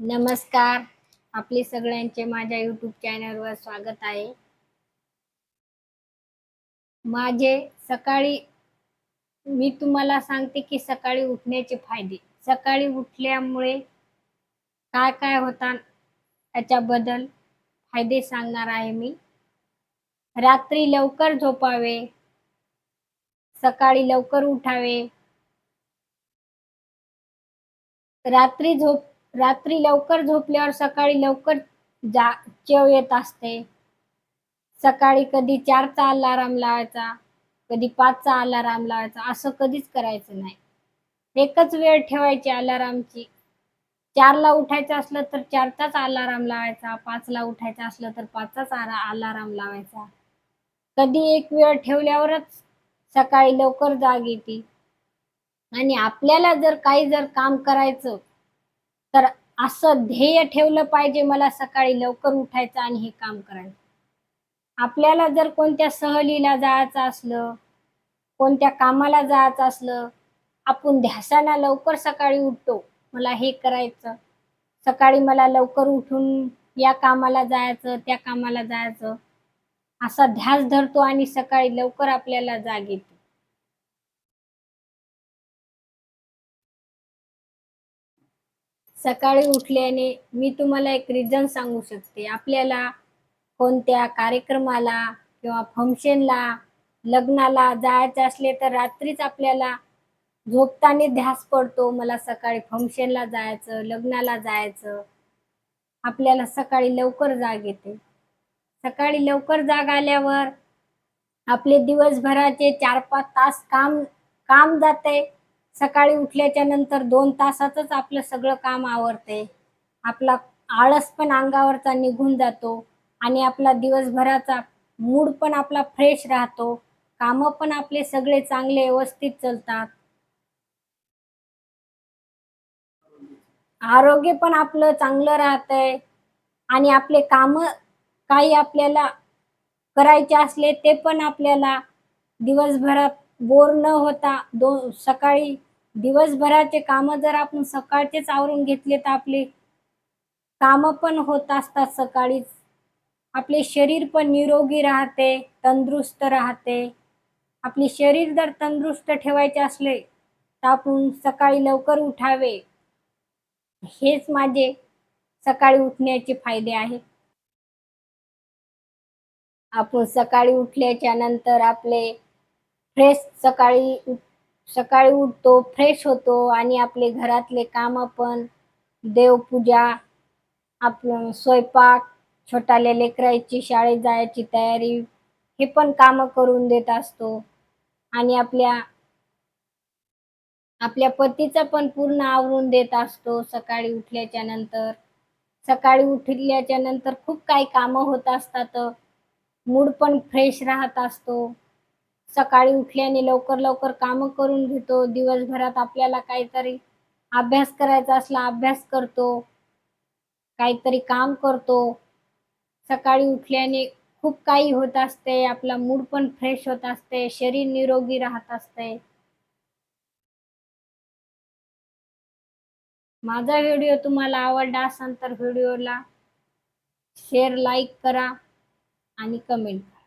नमस्कार. आपले सगळ्यांचे माझ्या युट्यूब चॅनलवर स्वागत आहे. माझे सकाळी मी तुम्हाला सांगते की सकाळी उठण्याचे फायदे. सकाळी उठल्यामुळे काय काय होतात याच्याबद्दल फायदे सांगणार आहे मी. रात्री लवकर झोपावे. सकाळी लवकर उठावे. रात्री झोप रात्री लवकर झोपल्यावर सकाळी लवकर जा चेव येत असते. सकाळी कधी चारचा अलाराम लावायचा कधी पाचचा अलाराम लावायचा असं कधीच करायचं नाही. एकच वेळ ठेवायची अलारामची. चारला उठायचं असलं तर चारचाच अलाराम लावायचा पाचला उठायचं असलं तर पाचचाच अलाराम लावायचा. कधी एक वेळ ठेवल्यावरच सकाळी लवकर जाग येते. आणि आपल्याला जर काही जर काम करायचं तर असं ध्येय ठेवलं पाहिजे मला सकाळी लवकर उठायचं आणि हे काम करायचं आपल्याला जर कोणत्या सहलीला जायचं असलं कोणत्या कामाला जायचं असलं आपण ध्यासाना लवकर सकाळी उठतो. मला हे करायचं. सकाळी मला लवकर उठून या कामाला जायचं त्या कामाला जायचं. असा ध्यास धरतो आणि सकाळी लवकर आपल्याला जाग येते. सकाळी उठल्याने मी तुम्हाला एक रिझन सांगू शकते. आपल्याला कोणत्या कार्यक्रमाला किंवा फंक्शनला लग्नाला जायचं असले तर रात्रीच आपल्याला झोपताना ध्यास पडतो. मला सकाळी फंक्शनला जायचं लग्नाला जायचं. आपल्याला सकाळी लवकर जाग येते. सकाळी लवकर जाग आल्यावर आपले दिवसभराचे चार पाच तास काम काम जाते. सकाळी उठल्याच्या नंतर दोन तासातच आपलं सगळं काम आवरते. आपला आळस पण अंगावरचा निघून जातो आणि आपला दिवसभराचा मूड पण आपला फ्रेश राहतो. काम पण आपले सगळे चांगले व्यवस्थित चालतात. आरोग्य पण आपलं चांगलं राहतंय आणि आपले काम काही आपल्याला करायचे असले ते पण आपल्याला दिवसभरात बोर न होता दो सकाळी दिवसभराचे काम जर आपण सकाळचेच आवरून घेतले तर आपले काम पण होत असतात सकाळीच आपले शरीर पण निरोगी राहते तंदुरुस्त राहते. आपले शरीर जर तंदुरुस्त ठेवायचे असले तर आपण सकाळी लवकर उठावे. हेच माझे सकाळी उठण्याचे फायदे आहेत. आपण सकाळी उठल्याच्या नंतर आपले फ्रेश सकाळी सकाळी उठतो फ्रेश होतो आणि आपले घरातले काम पण देवपूजा आपलं स्वयंपाक छोटाल्या लेकरायची शाळेत जायची तयारी हे पण काम करून देत असतो. आणि आपल्या आपल्या पतीचं पण पूर्ण आवरून देत असतो सकाळी उठल्याच्या नंतर. सकाळी उठल्याच्या नंतर खूप काही कामं होत असतात. मूड पण फ्रेश राहत असतो. सकाळी उठल्याने लवकर लवकर कामं करून घेतो. दिवसभरात आपल्याला काहीतरी अभ्यास करायचा असला अभ्यास करतो. काहीतरी काम करतो. सकाळी उठल्याने खूप काही होत असते. आपला मूड पण फ्रेश होत असते. शरीर निरोगी राहत असते. माझा व्हिडिओ तुम्हाला आवडला असेल तर व्हिडिओला शेअर लाईक करा आणि कमेंट करा.